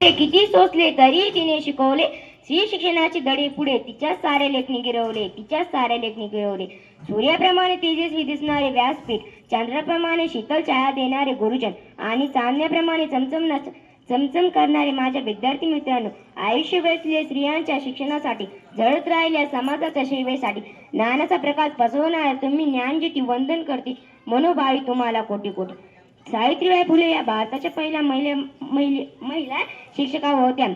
ते किती सोसले तरी तिने शिकवले. स्त्री शिक्षणाचे दडे पुढे तिच्या सारे लेखणी गिरवले तिच्या सारे लेखणी गिरवले. सूर्याप्रमाणे तेजस्वी दिसणारे व्यासपीठ चंद्राप्रमाणे शीतल छाया देणारे गुरुजन आणि चांदण्याप्रमाणे चमचम चमचम करणारे माझ्या विद्यार्थी मित्रांनो आयुष्य वेचले स्त्रियांच्या शिक्षणासाठी जळत राहिल्या समाजाच्या सेवेसाठी ज्ञानाचा प्रकाश पसरवणाऱ्या तुम्ही ज्ञानज्योती वंदन करते. मनोभावी तुम्हाला कोटी कोटी. सावित्रीबाई फुले या भारताच्या पहिल्या महिला महिले महिला शिक्षिका होत्या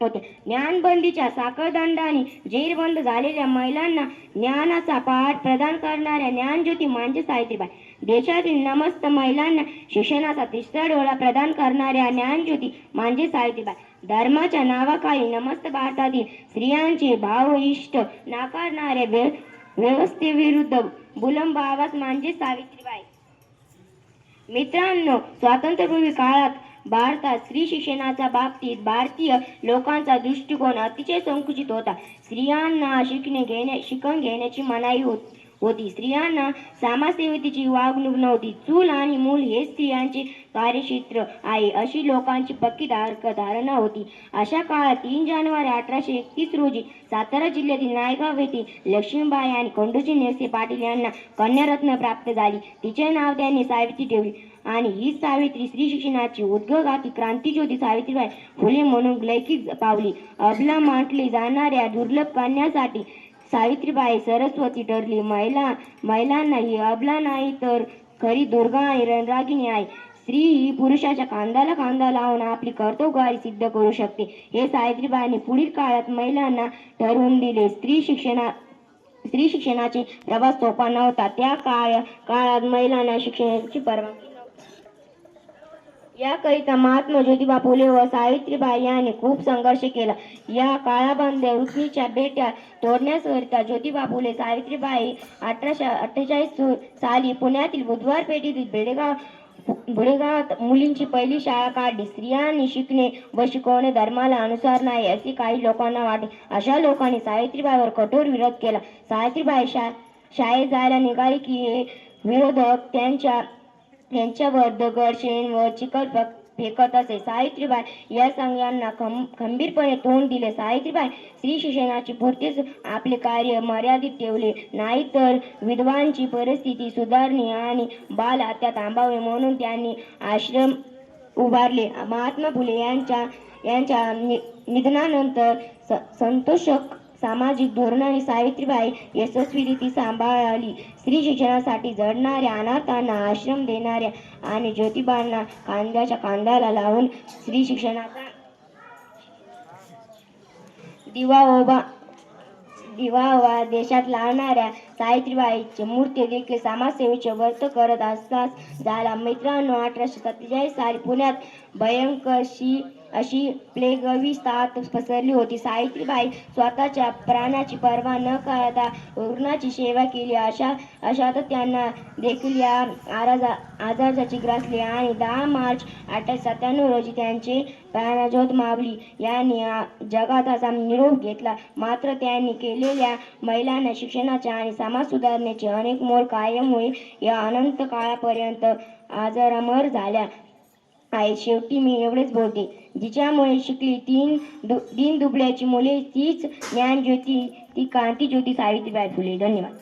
होत्या. ज्ञानबंदीच्या साखळदंडाने जेरबंद झालेल्या महिलांना ज्ञानाचा पाठ प्रदान करणाऱ्या ज्ञानज्योती म्हणजे सावित्रीबाई. देशातील नमस्त महिलांना शिक्षणाचा तिसरा डोळा प्रदान करणाऱ्या ज्ञानज्योती म्हणजे सावित्रीबाई. धर्माच्या नावाखाली नमस्त भारतातील स्त्रियांचे भाव इष्ट नाकारणाऱ्या व्य व्यवस्थेविरुद्ध बुलंब आवाज म्हणजे सावित्रीबाई. मित्रांनो स्वातंत्र्यपूर्वी काळात भारतात स्त्री शिक्षणाच्या बाबतीत भारतीय लोकांचा दृष्टिकोन अतिशय संकुचित होता. स्त्रियांना शिकणे घेणे शिकण घेण्याची मनाई होती. होती. स्त्रियांना समाजसेवेची वागणूक नव्हती. चूल आणि मूल हे स्त्रियांचे कार्यक्षेत्र आहे अशी लोकांची पक्की धार धारणा होती. अशा काळात तीन जानेवारी अठराशे एकतीस रोजी सातारा जिल्ह्यातील नायगाव येथे लक्ष्मीबाई आणि खंडूजी नेसे पाटील यांना कन्यारत्न प्राप्त झाली. तिचे नाव त्यांनी सावित्री ठेवली आणि ही सावित्री स्त्री शिक्षणाची उद्योगाती क्रांतीज्योती सावित्रीबाई फुले म्हणून लैकिक पावली. अबला म्हटली जाणाऱ्या दुर्लभ कन्यासाठी सावित्रीबाई सरस्वती ठरली. महिला महिलांना ही अबला नाही तर खरी दुर्गा आणि रणरागिणी आहे. स्त्री ही पुरुषाच्या खांद्याला खांदा लावून आपली कर्तव्यगारी सिद्ध करू शकते. हे सावित्रीबाईंनी पुढील काळात महिलांना ठरवून दिले. स्त्री शिक्षणा स्त्री शिक्षणाचे प्रवास सोपा नव्हता. त्या काळ काळात महिलांना शिक्षणाची परवानगी याकरिता महात्मा ज्योतिबा फुले व सावित्रीबाई यांनी खूप संघर्ष केला. या काळाबंद रुक्मीच्या बेट्या तोडण्याकरिता ज्योतिबा फुले सावित्रीबाई अठराशे अठ्ठेचाळीस साली पुण्यातील बुधवार पेठेतील बेडेगाव बुडेगावात मुलींची पहिली शाळा काढली. स्त्रियांनी शिकणे व शिकवणे धर्माला अनुसार नाही असे काही लोकांना वाटे अशा लोकांनी सावित्रीबाईवर कठोर विरोध केला. सावित्रीबाई शा शाळेत जायला निघाली की हे विरोधक त्यांच्या त्यांच्यावर दगड शेण व चिखल फेकत असे. सावित्रीबाई या संघांना खं खंबीरपणे तोंड दिले. सावित्रीबाई स्त्री शिक्षणाची पुरतीच आपले कार्य मर्यादित ठेवले. नाही तर विधवांची परिस्थिती सुधारणे आणि बाल हत्या थांबावे म्हणून त्यांनी आश्रम उभारले. महात्मा फुले यांच्या यांच्या नि- निधनानंतर स संतोषक सामाजिक धोरणाने सावित्रीबाई यशस्वीरिती सांभाळली. स्त्री शिक्षणासाठी जडणाऱ्या अनाथांना आश्रम देणाऱ्या आणि ज्योतिबांना कांद्याच्या कांद्याला लावून स्त्री शिक्षणाचा दिवा ओबा दिवा वा देशात लावणाऱ्या सावित्रीबाईचे मूर्ती देखील समाजसेवेचे व्रत करत असताच झाला. मित्रांनो अठराशे सत्तेचाळीस साली पुण्यात भयंकरशी अशी प्लेगवी साथ पसरली होती. सावित्रीबाई स्वतःच्या प्राणाची पर्वा न करता रुग्णाची सेवा केली. अशा अशात त्यांना देखील या आराजा आजाराची ग्रासली आणि दहा मार्च अठराशे सत्त्याण्णव रोजी त्यांचे प्राणज्योत मावली यांनी आ- निरोप घेतला. मात्र त्यांनी केलेल्या महिलांना शिक्षणाच्या आणि समाज सुधारण्याचे अनेक मोल कायम होईल. या अनंत काळापर्यंत आजारामर झाल्या आहे शेवटी मी एवढेच बोलते. जिच्यामुळे शिकली तीन दु दीन दुबळ्याची मुले तीच ज्ञानज्योती ती क्रांतीज्योती सावित्रीबाई फुले. धन्यवाद.